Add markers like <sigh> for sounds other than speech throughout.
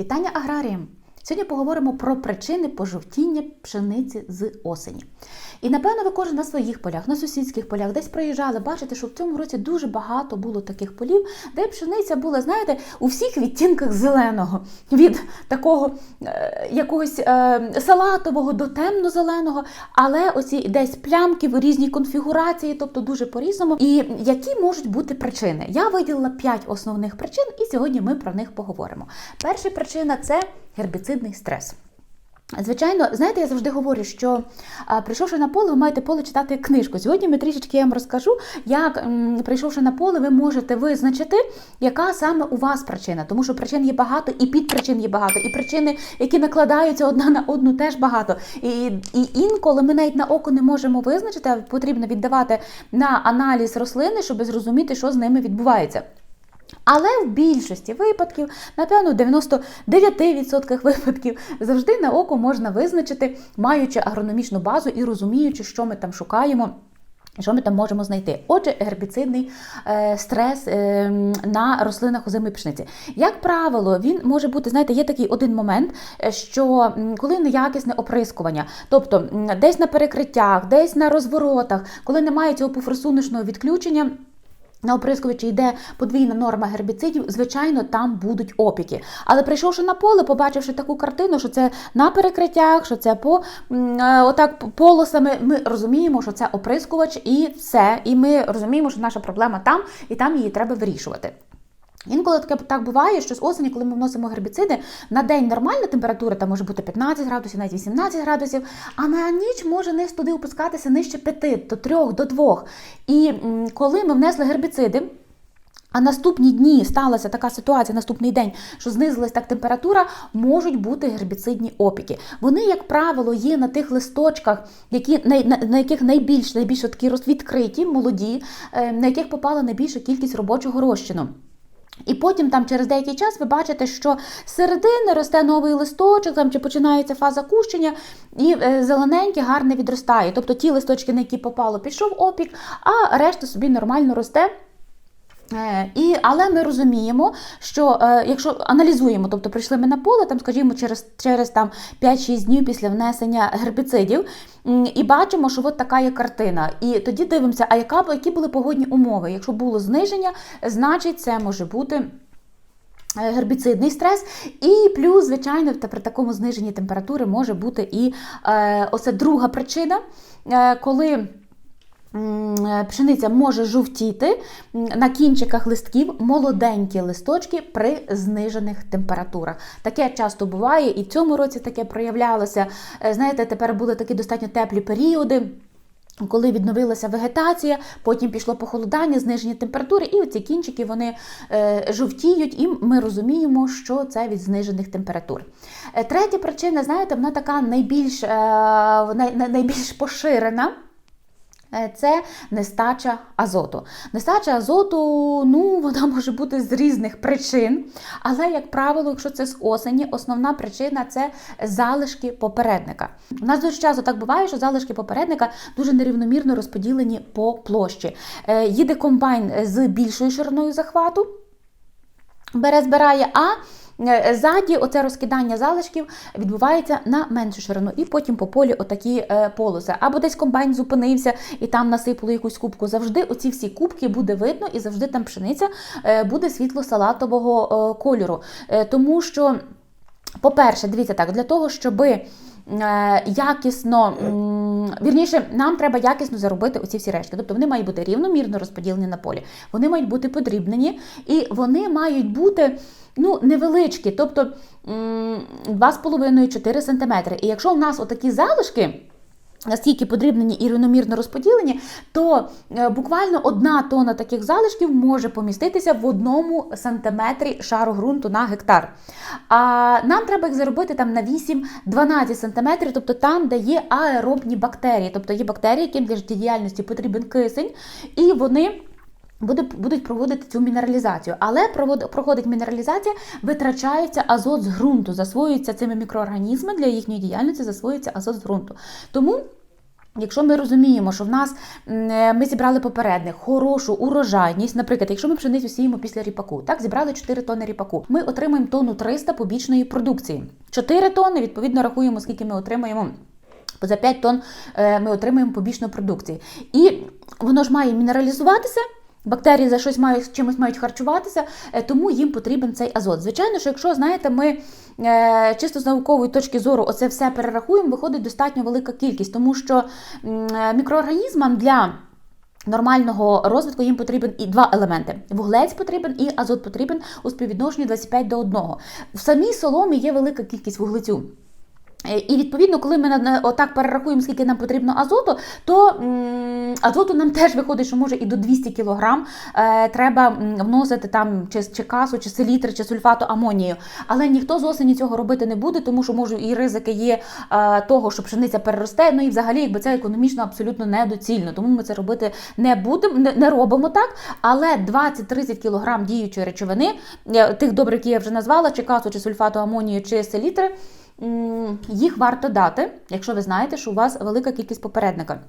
Вітання аграріям! Сьогодні поговоримо про причини пожовтіння пшениці з осені. І напевно ви кожен на своїх полях, на сусідських полях, десь проїжджали, бачите, що в цьому році дуже багато було таких полів, де пшениця була, знаєте, у всіх відтінках зеленого, від такого е, якогось е, салатового до темно-зеленого, але оці десь плямки в різній конфігурації, тобто дуже по-різному. І які можуть бути причини? Я виділила 5 основних причин, і сьогодні ми про них поговоримо. Перша причина це гербіцидний стрес. Звичайно, знаєте, я завжди говорю, що а, прийшовши на поле, ви маєте поле читати книжку. Сьогодні ми трішечки я вам розкажу, як прийшовши на поле, ви можете визначити, яка саме у вас причина. Тому що причин є багато, і підпричин є багато, і причини, які накладаються одна на одну, теж багато. І, і інколи ми навіть на око не можемо визначити, а потрібно віддавати на аналіз рослини, щоб зрозуміти, що з ними відбувається. Але в більшості випадків, напевно, в 99% випадків завжди на око можна визначити, маючи агрономічну базу і розуміючи, що ми там шукаємо. Що ми там можемо знайти? Отже, гербіцидний е, стрес е, на рослинах озимої пшениці. Як правило, він може бути, знаєте, є такий один момент, е, що коли неякісне оприскування, тобто десь на перекриттях, десь на розворотах, коли немає цього пуфросуночного відключення. На оприскувачі йде подвійна норма гербіцидів, звичайно, там будуть опіки. Але прийшовши на поле, побачивши таку картину, що це на перекриттях, що це по е, отак полосами, ми розуміємо, що це оприскувач і все. І ми розуміємо, що наша проблема там, і там її треба вирішувати. Інколи таке так буває, що з осені, коли ми вносимо гербіциди, на день нормальна температура там може бути 15 градусів, навіть 18 градусів, а на ніч може низ туди опускатися нижче 5, до 3, до 2. І коли ми внесли гербіциди, а наступні дні сталася така ситуація, наступний день, що знизилась так температура, можуть бути гербіцидні опіки. Вони, як правило, є на тих листочках, які на, на, на яких найбільш найбільш такі відкриті, молоді, е, на яких попала найбільша кількість робочого розчину. І потім там через деякий час ви бачите, що з середини росте новий листочок, там чи починається фаза кущення, і е, зелененьке гарне відростає. Тобто ті листочки, на які попало, пішов опік, а решта собі нормально росте. Е, І, але ми розуміємо, що е, якщо аналізуємо, тобто прийшли ми на поле, там, скажімо, через через там 5-6 днів після внесення гербіцидів, і бачимо, що от така є картина. І тоді дивимося, а яка, які були погодні умови. Якщо було зниження, значить це може бути. е, Гербіцидний стрес, і плюс, звичайно, при такому зниженні температури може бути і е, оце друга причина, е, коли Пшениця може жовтіти на кінчиках листків молоденькі листочки при знижених температурах. Таке часто буває, і в цьому році таке проявлялося. Е, Знаєте, тепер були такі достатньо теплі періоди. Коли відновилася вегетація, потім пішло похолодання, зниження температури, і оці кінчики вони е, жовтіють, і ми розуміємо, що це від знижених температур. Е, третя причина, знаєте, вона така найбільш, е, най, най- найбільш поширена. Е, Це нестача азоту. Нестача азоту, ну, вона може бути з різних причин, але, як правило, якщо це з осені, основна причина це залишки попередника. У нас дуже часто так буває, що залишки попередника дуже нерівномірно розподілені по площі. Е, Їде комбайн з більшою шириною захвату, бере, збирає, а ззаді оце розкидання залишків відбувається на меншу ширину, і потім по полі отакі е, полоси. Або десь комбайн зупинився і там насипало якусь кубку. Завжди оці всі кубки буде видно, і завжди там пшениця е, буде світло-салатового е, кольору. Е, Тому що. По-перше, дивіться так, для того, щоб якісно, вірніше, нам треба якісно заробити оці всі рештки. Тобто вони мають бути рівномірно розподілені на полі, вони мають бути подрібнені і вони мають бути ну, невеличкі, тобто 2,5-4 см. І якщо в нас отакі залишки. Настільки подрібнені і рівномірно розподілені, то е, буквально одна тона таких залишків може поміститися в одному сантиметрі шару ґрунту на гектар. А нам треба їх заробити там на 8-12 сантиметрів, тобто там, де є аеробні бактерії, тобто є бактерії, яким для життєдіяльності потрібен кисень, і вони. Буде, будуть проводити цю мінералізацію, але провод, проходить мінералізація, витрачається азот з ґрунту, засвоюється цими мікроорганізмами для їхньої діяльності, засвоюється азот з ґрунту. Тому Якщо ми розуміємо, що в нас е, ми зібрали попередник, хорошу урожайність, наприклад, якщо ми пшеницю сіємо після ріпаку, так зібрали 4 тонни ріпаку, ми отримаємо тонну 300 побічної продукції. 4 тонни, відповідно, рахуємо, скільки ми отримаємо. За 5 тонн е, ми отримуємо побічну продукцію. І воно ж має мінералізуватися. Бактерії за щось мають чимось мають харчуватися, е, тому їм потрібен цей азот. Звичайно, що якщо знаєте, ми е, чисто з наукової точки зору оце все перерахуємо, виходить достатньо велика кількість, тому що е, мікроорганізмам для Нормального розвитку їм потрібен і два елементи: вуглець потрібен і азот потрібен у співвідношенні 25 до 1. В самій соломі є велика кількість вуглецю. І відповідно, коли ми отак перерахуємо, скільки нам потрібно азоту, то азоту нам теж виходить, що може і до 200 кг е, треба вносити там чи, чи касу, чи селітри, чи сульфату амонію. Але ніхто з осені цього робити не буде, тому що може і ризики є е, того, що пшениця переросте. Ну і взагалі, якби це економічно абсолютно недоцільно. Тому ми це робити не будемо, не, не робимо так. Але 20-30 кг діючої речовини, е, тих добрих, які я вже назвала, чи касу, чи сульфату амонію, чи селітри. Їх варто дати, якщо ви знаєте, що у вас велика кількість попередника.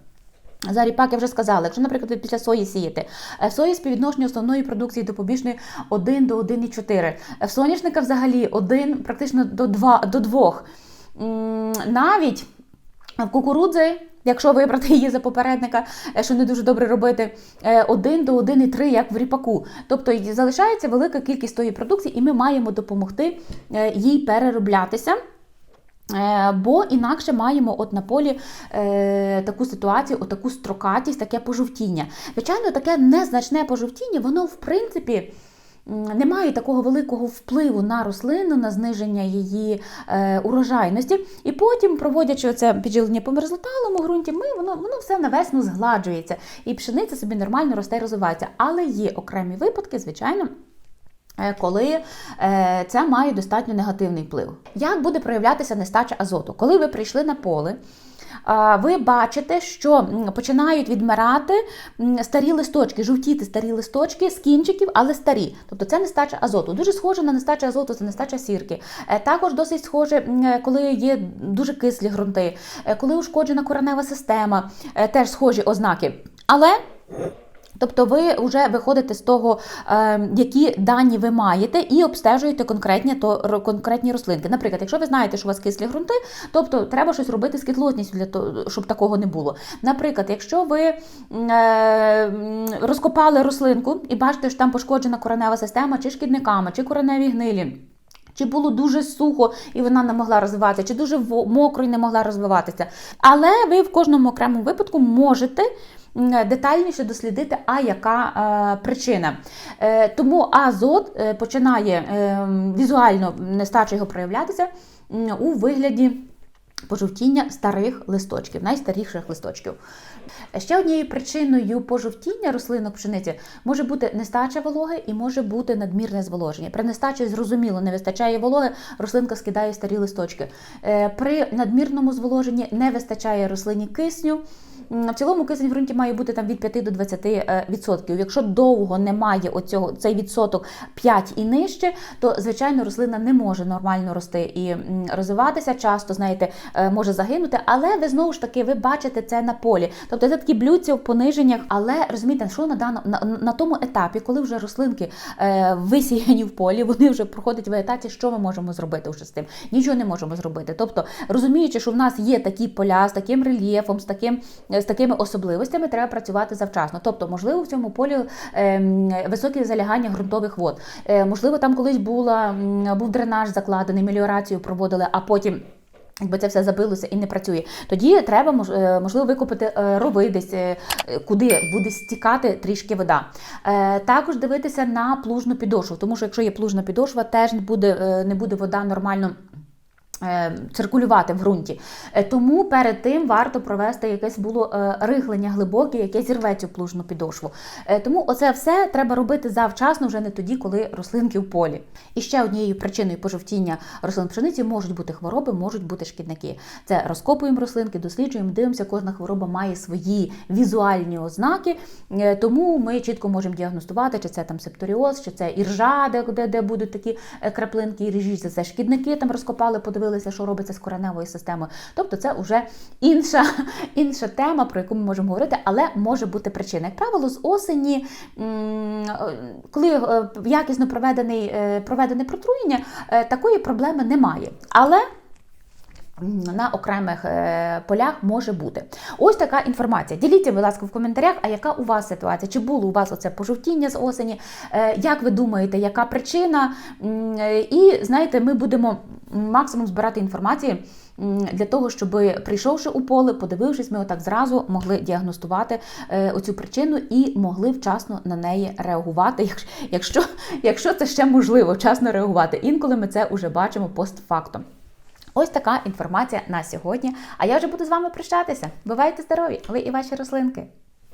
За ріпак я вже сказала, якщо, наприклад, після сої сієте, е, сої співвідношення основної продукції до побічної 1 до 1,4. Е, В соняшника взагалі 1 практично до 2. До 2. Навіть в кукурудзи, якщо вибрати її за попередника, е, що не дуже добре робити, 1 до 1,3, як в ріпаку. Тобто залишається велика кількість тої продукції, і ми маємо допомогти е, їй перероблятися. Е, Бо інакше маємо от на полі е, таку ситуацію, от таку строкатість, таке пожовтіння. Звичайно, таке незначне пожовтіння, воно в принципі. Не має такого великого впливу на рослину, на зниження її е, урожайності. І потім, проводячи це підживлення по мерзлоталому ґрунті, ми, воно, воно все на весну згладжується. І пшениця собі нормально росте і розвивається. Але є окремі випадки, звичайно, коли е, це має достатньо негативний вплив. Як буде проявлятися нестача азоту? Коли ви прийшли на поле, ви бачите, що починають відмирати старі листочки, жовтіти старі листочки з кінчиків, але старі. Тобто це нестача азоту. Дуже схоже на нестачу азоту, це нестача сірки. Е, Також досить схоже, е, коли є дуже кислі ґрунти, е, коли ушкоджена коренева система, е, теж схожі ознаки. Але Тобто ви вже виходите з того, е, які дані ви маєте, і обстежуєте конкретні, то, конкретні рослинки. Наприклад, якщо ви знаєте, що у вас кислі ґрунти, тобто треба щось робити з кислотністю, для того, щоб такого не було. Наприклад, якщо ви м, е, м, розкопали рослинку і бачите, що там пошкоджена коренева система, чи шкідниками, чи кореневі гнилі. Чи було дуже сухо і вона не могла розвиватися, чи дуже мокро і не могла розвиватися. Але ви в кожному окремому випадку можете детальніше дослідити, а яка е, причина. Е, тому азот е, починає візуально нестача його проявлятися у вигляді пожовтіння старих листочків, найстаріших листочків. Ще однією причиною пожовтіння рослинок пшениці може бути нестача вологи і може бути надмірне зволоження. При нестачі, зрозуміло, не вистачає вологи, рослинка скидає старі листочки. При надмірному зволоженні не вистачає рослині кисню. В цілому кисень в ґрунті має бути там від 5 до 20 е, відсотків. Якщо довго немає оцього, цей відсоток 5 і нижче, то звичайно рослина не може нормально рости і розвиватися. Часто, знаєте, е, може загинути, але ви знову ж таки ви бачите це на полі. Тобто це такі блюдці в пониженнях. Але розумієте, що на даному на, на тому етапі, коли вже рослинки е, висіяні в полі, вони вже проходять вегетацію, що ми можемо зробити вже з тим? Нічого не можемо зробити. Тобто, розуміючи, що в нас є такі поля з таким рельєфом, з таким з такими особливостями, треба працювати завчасно. Тобто, можливо, в цьому полі ем, високі залягання ґрунтових вод. Е, можливо, там колись була був дренаж закладений, меліорацію проводили, а потім. Якби це все забилося і не працює, тоді треба е, можливо викопати е, рови десь, куди буде стікати трішки вода. Також дивитися на плужну підошву, тому що якщо є плужна підошва, теж не буде, не буде вода нормально. Е, Циркулювати в ґрунті. Е, Тому перед тим варто провести якесь було е, рихлення глибоке, яке зірве цю плужну підошву. Тому оце все треба робити завчасно, вже не тоді, коли рослинки в полі. І ще однією причиною пожовтіння рослин пшениці можуть бути хвороби, можуть бути шкідники. Це розкопуємо рослинки, досліджуємо, дивимося, кожна хвороба має свої візуальні ознаки. Тому ми чітко можемо діагностувати, чи це там септоріоз, чи це іржа, де, де, де будуть такі краплинки ріжі, це шкідники там розкопали, подивилися. Подивилися, що робиться з кореневою системою. Тобто це вже інша, <laughs> інша тема, про яку ми можемо говорити, але може бути причина. Як правило, з осені, е, коли е, якісно проведений, е, проведене протруєння, такої проблеми немає. Але на окремих е, полях може бути. Ось така інформація. Діліться, будь ласка, в коментарях, а яка у вас ситуація? Чи було у вас оце пожовтіння з осені? Е, Як ви думаєте, яка причина? Е, І знаєте, ми будемо максимум збирати інформації для того, щоб прийшовши у поле, подивившись, ми отак зразу могли діагностувати оцю причину і могли вчасно на неї реагувати, якщо, якщо, це ще можливо, вчасно реагувати. Інколи ми це вже бачимо постфактум. Ось така інформація на сьогодні. А я вже буду з вами прощатися. Бувайте здорові, ви і ваші рослинки.